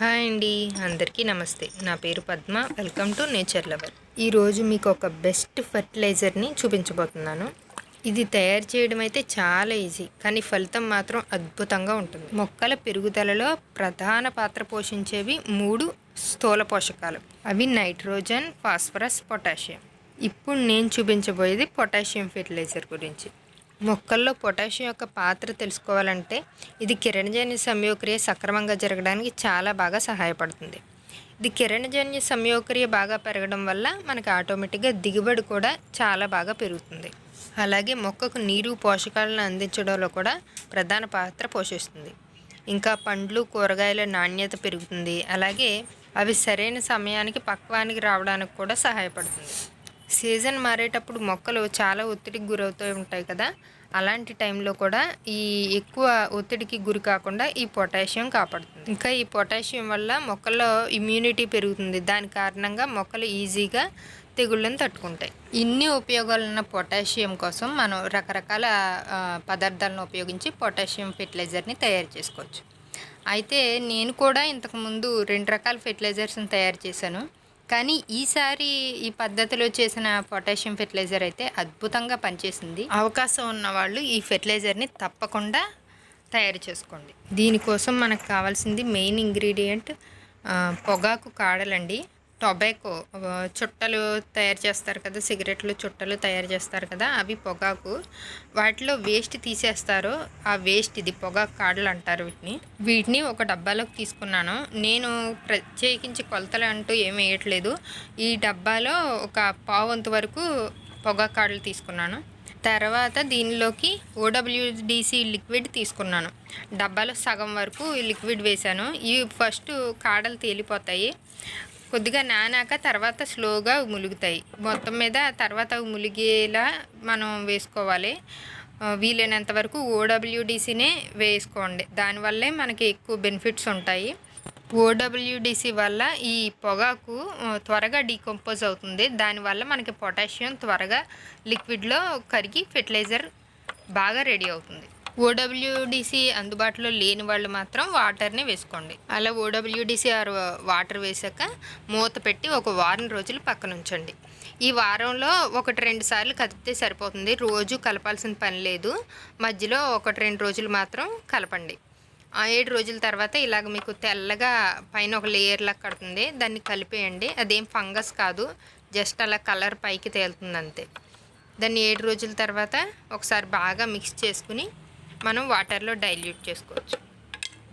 Hi అండి అందరికీ నమస్తే. నా పేరు Padma. Welcome to nature lover. ఈరోజు మీకు ఒక బెస్ట్ ఫర్టిలైజర్ని చూపించబోతున్నాను. ఇది తయారు చేయడం అయితే చాలా ఈజీ కానీ ఫలితం మాత్రం అద్భుతంగా ఉంటుంది. మొక్కల పెరుగుదలలో ప్రధాన పాత్ర పోషించేవి మూడు స్థూల పోషకాలు. అవి నైట్రోజన్ ఫాస్ఫరస్ పొటాషియం. ఇప్పుడు నేను చూపించబోయేది పొటాషియం ఫెర్టిలైజర్ గురించి. మొక్కల్లో పొటాషియం యొక్క పాత్ర తెలుసుకోవాలంటే ఇది కిరణజన్య సంయోక్రియ సక్రమంగా జరగడానికి చాలా బాగా సహాయపడుతుంది. ఇది కిరణజన్య సంయోక్రియ బాగా పెరగడం వల్ల మనకి ఆటోమేటిక్గా దిగుబడి కూడా చాలా బాగా పెరుగుతుంది. అలాగే మొక్కకు నీరు పోషకాలను అందించడంలో కూడా ప్రధాన పాత్ర పోషిస్తుంది. ఇంకా పండ్లు కూరగాయల నాణ్యత పెరుగుతుంది. అలాగే అవి సరైన సమయానికి పక్వానికి రావడానికి కూడా సహాయపడుతుంది. సీజన్ మారేటప్పుడు మొక్కలు చాలా ఒత్తిడికి గురవుతూ ఉంటాయి కదా. అలాంటి టైంలో కూడా ఈ ఎక్కువ ఒత్తిడికి గురి కాకుండా ఈ పొటాషియం కాపాడుతుంది. ఇంకా ఈ పొటాషియం వల్ల మొక్కల్లో ఇమ్యూనిటీ పెరుగుతుంది. దాని కారణంగా మొక్కలు ఈజీగా తెగుళ్ళను తట్టుకుంటాయి. ఇన్ని ఉపయోగాలు ఉన్న పొటాషియం కోసం మనం రకరకాల పదార్థాలను ఉపయోగించి పొటాషియం ఫెర్టిలైజర్ని తయారు చేసుకోవచ్చు. అయితే నేను కూడా ఇంతకుముందు రెండు రకాల ఫెర్టిలైజర్స్ని తయారు చేశాను. కానీ ఈసారి ఈ పద్ధతిలో చేసిన పొటాషియం ఫెర్టిలైజర్ అయితే అద్భుతంగా పనిచేసింది. అవకాశం ఉన్న వాళ్ళు ఈ ఫెర్టిలైజర్ని తప్పకుండా తయారు చేసుకోండి. దీనికోసం మనకు కావాల్సింది మెయిన్ ఇంగ్రీడియంట్ పొగాకు కాడలండి. టొబాకో చుట్టలు తయారు చేస్తారు కదా సిగరెట్లు చుట్టలు తయారు చేస్తారు కదా అవి పొగాకు. వాటిలో వేస్ట్ తీసేస్తారు. ఆ వేస్ట్ ఇది పొగాకు కాడలు అంటారు వీటిని. వీటిని ఒక డబ్బాలోకి తీసుకున్నాను. నేను ప్రత్యేకించి కొలతలు అంటూ ఏమి వేయట్లేదు. ఈ డబ్బాలో ఒక పావంతు వరకు పొగాకు కాడలు తీసుకున్నాను. తర్వాత దీనిలోకి ఓడబ్ల్యూడిసి లిక్విడ్ తీసుకున్నాను. డబ్బాలో సగం వరకు ఈ లిక్విడ్ వేశాను. ఇవి ఫస్ట్ కాడలు తేలిపోతాయి. కొద్దిగా నానాక తర్వాత స్లోగా ములుగుతాయి. మొత్తం మీద తర్వాత ములిగేలా మనం వేసుకోవాలి. వీలైనంత వరకు ఓడబ్ల్యూడిసినే వేసుకోండి. దానివల్లే మనకి ఎక్కువ బెనిఫిట్స్ ఉంటాయి. ఓడబ్ల్యూడిసి వల్ల ఈ పొగాకు త్వరగా డీకంపోజ్ అవుతుంది. దానివల్ల మనకి పొటాషియం త్వరగా లిక్విడ్లో కరిగి ఫెర్టిలైజర్ బాగా రెడీ అవుతుంది. ఓడబ్ల్యూడిసి అందుబాటులో లేని వాళ్ళు మాత్రం వాటర్ని వేసుకోండి. అలా ఓడబ్ల్యూడిసి ఆర్ వాటర్ వేసాక మూత పెట్టి ఒక వారం రోజులు పక్కన ఉంచండి. ఈ వారంలో ఒకటి రెండు సార్లు కదిపితే సరిపోతుంది. రోజు కలపాల్సిన పని లేదు. మధ్యలో ఒకటి రెండు రోజులు మాత్రం కలపండి. ఆ ఏడు రోజుల తర్వాత ఇలాగ మీకు తెల్లగా పైన ఒక లేయర్ లాగా కడుతుంది. దాన్ని కలిపేయండి. అదేం ఫంగస్ కాదు. జస్ట్ అలా కలర్ పైకి తేలుతుంది అంతే. దాన్ని ఏడు రోజుల తర్వాత ఒకసారి బాగా మిక్స్ చేసుకుని మనం వాటర్లో డైల్యూట్ చేసుకోవచ్చు.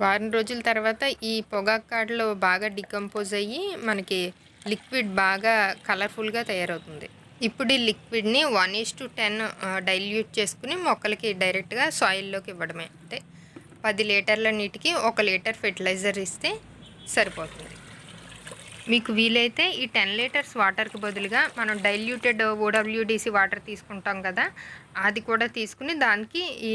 వారం రోజుల తర్వాత ఈ పొగాకు కాడలో బాగా డికంపోజ్ అయ్యి మనకి లిక్విడ్ బాగా కలర్ఫుల్గా తయారవుతుంది. ఇప్పుడు ఈ లిక్విడ్ని one is to ten dilute చేసుకుని మొక్కలకి డైరెక్ట్గా సాయిల్లోకి ఇవ్వడమే. అంటే పది లీటర్ల నీటికి ఒక లీటర్ ఫెర్టిలైజర్ ఇస్తే సరిపోతుంది. మీకు వీలైతే ఈ టెన్ లీటర్స్ వాటర్కి బదులుగా మనం డైల్యూటెడ్ ఓడబ్ల్యూడిసి వాటర్ తీసుకుంటాం కదా అది కూడా తీసుకుని దానికి ఈ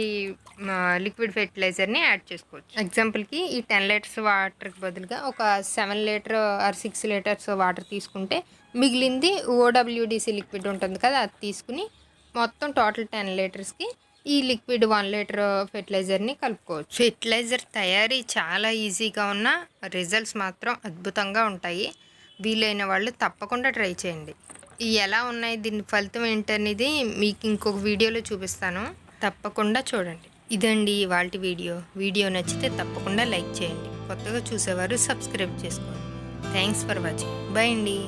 లిక్విడ్ ఫెర్టిలైజర్ని యాడ్ చేసుకోవచ్చు. ఎగ్జాంపుల్కి ఈ టెన్ లీటర్స్ వాటర్కి బదులుగా ఒక seven litre or six litres water తీసుకుంటే మిగిలింది ఓడబ్ల్యూడిసి లిక్విడ్ ఉంటుంది కదా అది తీసుకుని మొత్తం టోటల్ టెన్ లీటర్స్కి ఈ లిక్విడ్ వన్ లీటర్ ఫెర్టిలైజర్ని కలుపుకోవచ్చు. ఫెర్టిలైజర్ తయారీ చాలా ఈజీగా ఉన్న రిజల్ట్స్ మాత్రం అద్భుతంగా ఉంటాయి. వీలైన వాళ్ళు తప్పకుండా ట్రై చేయండి. ఇవి ఎలా ఉన్నాయి దీని ఫలితం ఏంటనేది మీకు ఇంకొక వీడియోలో చూపిస్తాను. తప్పకుండా చూడండి. ఇదండి ఇవాళ వీడియో. వీడియో నచ్చితే తప్పకుండా లైక్ చేయండి. కొత్తగా చూసేవారు సబ్స్క్రైబ్ చేసుకోండి. Thanks for watching. బై అండి.